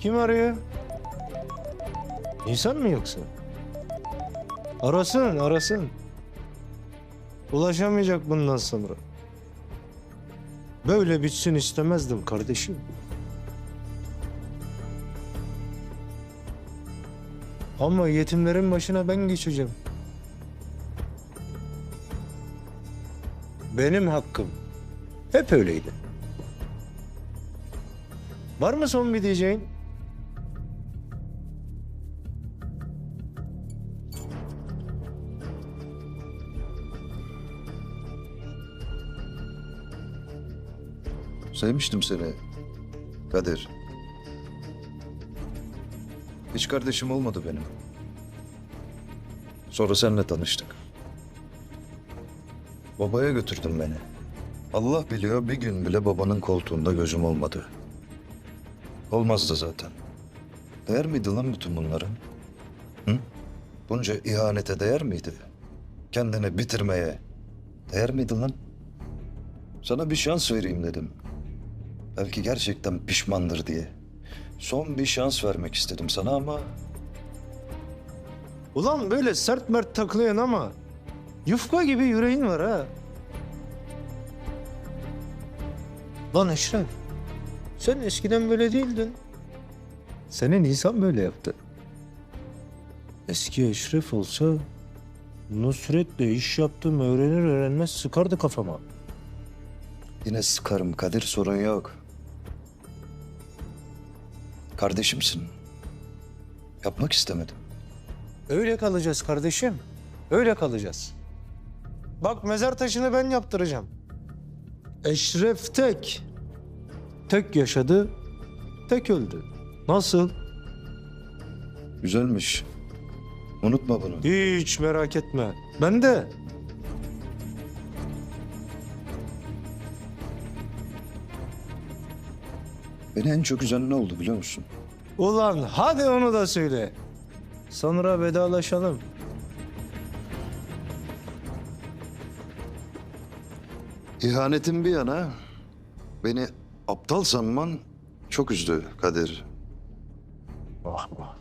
Kim arıyor? İnsan mı yoksa? Arasın, arasın. Ulaşamayacak bundan sonra. Böyle bitsin istemezdim kardeşim. Ama yetimlerin başına ben geçeceğim. Benim hakkım. Hep öyleydi. Var mı son bir diyeceğin? Sevmiştim seni. Kadir. Hiç kardeşim olmadı benim. Sonra seninle tanıştık. Babaya götürdün beni. Allah biliyor bir gün bile babanın koltuğunda gözüm olmadı. Olmazdı zaten. Değer miydi lan bütün bunların? Hı? Bunca ihanete değer miydi? Kendini bitirmeye değer miydi lan? Sana bir şans vereyim dedim. Belki gerçekten pişmandır diye. Son bir şans vermek istedim sana ama Ulan böyle sert mert takılıyorsun ama yufka gibi yüreğin var ha. Lan Eşref, sen eskiden böyle değildin. Senin insan böyle yaptı. Eski Eşref olsa Nusret'le iş yaptım öğrenir öğrenmez sıkardı kafama. yine sıkarım Kadir sorun yok. Kardeşimsin. Yapmak istemedim. Öyle kalacağız kardeşim. Öyle kalacağız. Bak mezar taşını ben yaptıracağım. Eşref tek. Tek yaşadı, tek öldü. Nasıl? Güzelmiş. Unutma bunu. Hiç merak etme. Ben de. Beni en çok üzen ne oldu biliyor musun? Ulan hadi onu da söyle. Sonra vedalaşalım. İhanetin bir yana beni aptal sanman çok üzdü Kadir. Vah vah.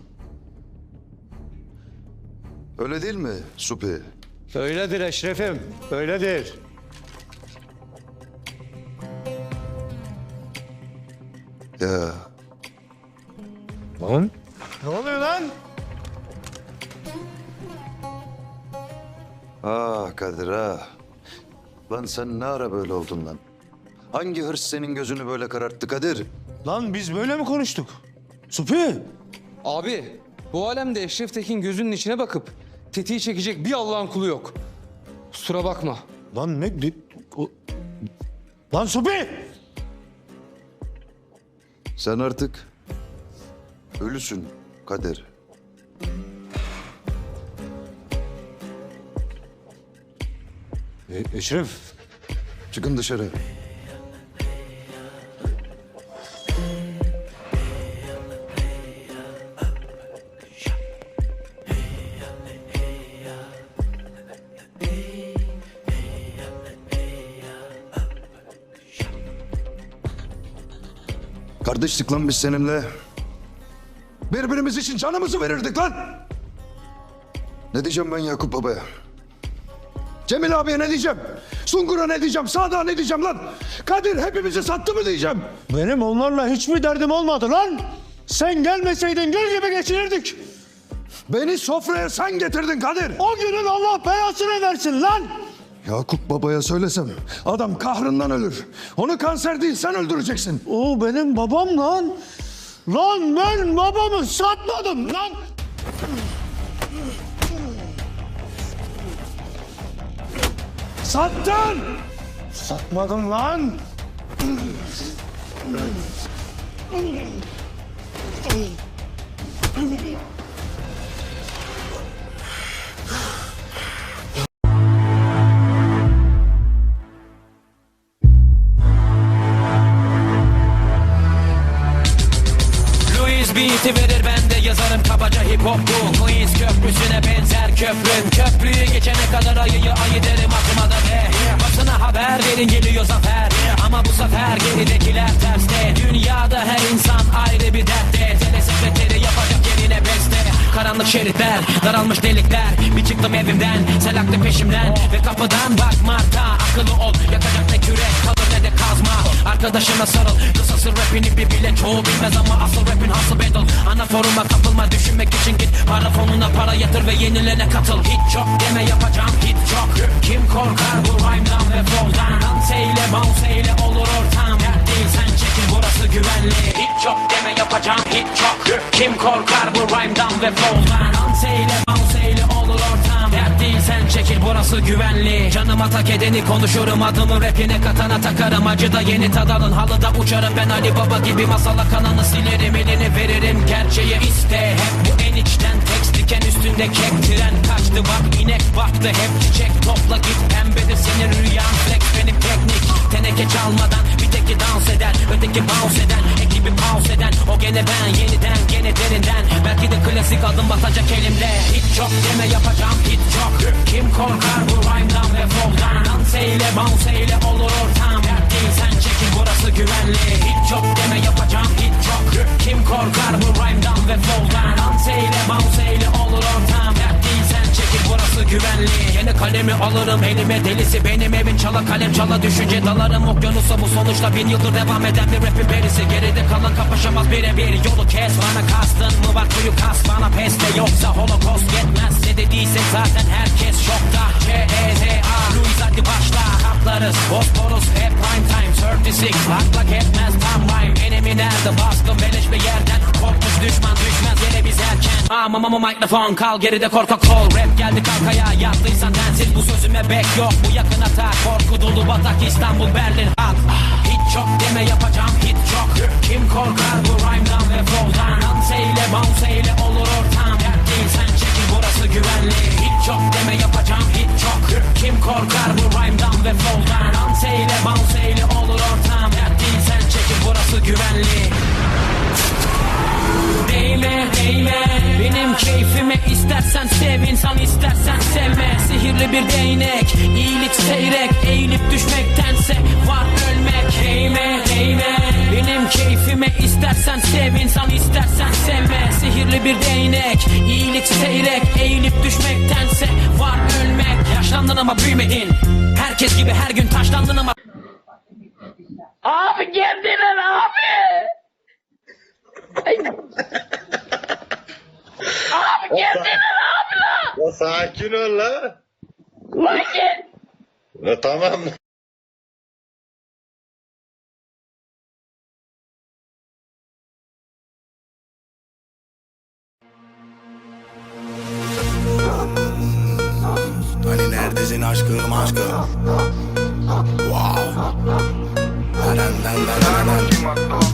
Öyle değil mi Supi? Öyledir Eşref'im, öyledir. Ya Lan? Ne oluyor lan? Ah Kadir ah. Lan sen ne ara böyle oldun lan? Hangi hırs senin gözünü böyle kararttı Kadir? Lan biz böyle mi konuştuk? Supi! Abi bu alemde Eşref Tekin gözünün içine bakıp tetiği çekecek bir Allah'ın kulu yok. Kusura bakma. Lan ne? di- o- Lan Supi! Sen artık ölüsün Kadir. E, Eşref, Çıkın dışarı. Kardeşlik lan biz seninle. Birbirimiz için canımızı verirdik lan. Ne diyeceğim ben Yakup Baba'ya? Cemil abiye ne diyeceğim? Sungur'a ne diyeceğim? Sadık'a ne diyeceğim lan? Kadir hepimizi sattı mı diyeceğim? benim onlarla hiçbir derdim olmadı lan. Sen gelmeseydin gül gibi geçinirdik. Beni sofraya sen getirdin Kadir. O günün Allah belasını versin lan. Yakup babaya söylesem adam kahrından ölür. Onu kanser değil sen öldüreceksin. O benim babam lan. Lan ben babamı satmadım lan. Sattın. Satmadım lan. Karanlık şeritler daralmış delikler. Bir çıktım evimden sel aktı peşimden. Ve kapıdan bak Marta Akıllı ol. Yakacak ne kürek kalır ne de kazma. Arkadaşına sarıl kısası rapini bir bile çoğu bilmez Ama asıl rapin hası battle Ana foruma kapılma düşünmek için git. Para fonuna para yatır ve yenilene katıl. Hit çok deme ve flow'dan Danseyle bounceyle olur ortam. Dert değil sen çekil burası güvenli. Canıma tak edeni konuşurum adımı rapine katana takarım. Acıda yeni tadalın halıda uçarım. Ben Ali Baba gibi Masala kanını silerim elini veririm. Gerçeği iste Hep bu en içten tekst diken üstünde kek Tren kaçtı. Bak inek baktı hep çiçek. Topla git pembedir senin rüyan. Flex benim teknik. Teneke çalmadan bir teki dans eden Öteki bounce eden ekibi pause eden. O gene ben yeniden gene derinden. Belki de klasik adım batacak elimde. Hit çok deme yapacağım hit çok Kim korkar güvenli. Yeni kalemi alırım elime delisi. Benim evin çala kalem çala düşünce dalarım. Okyanusa bu sonuçta bin yıldır devam eden bir rapin perisi. Geride kalan kapışamaz birebir yolu kes. Bana kastın mı var? Kuyu kas bana peste Yoksa holocaust yetmez. Ne dediyse zaten herkes şokta. C-E-Z-A Louis hadi başla. Kaplarız Bosporus hep prime time 36 lak lak etmez tam rhyme Enemy nerede baskın beleş bir yerden Korkmuş düşman düşmez yere biz erken Ama ama mikrofon kal geride korkak ol. Rap geldi kalkaya yattıysan densiz. Bu sözüme bek yok Bu yakın atak. Korku dolu batak İstanbul Berlin. Hat Hit çok deme yapacağım hit çok. Kim korkar bu rhyme'dan ve flow'dan Danseyle bounceyle olur burası güvenli? Hit çok deme yapacağım hit çok Kim korkar? Bu rhyme'dan ve flow'dan Danseyle bounceyle olur ortam. Dert değil sen çekil burası güvenli keyfime istersen sev insan istersen sevme. Sihirli bir değnek iyilik seyrek eğilip düşmektense var ölmek. Değme değme benim keyfime istersen sev insan istersen sevme. Sihirli bir değnek iyilik seyrek eğilip düşmektense var ölmek. Yaşlandın ama büyümedin. Herkes gibi her gün taşlandın ama Abi geldiler abi abi la. Ya sakin ol la. Gel. Ya tamam. Hani neredesin aşkım aşkım Wow Deren den deren den Şimdi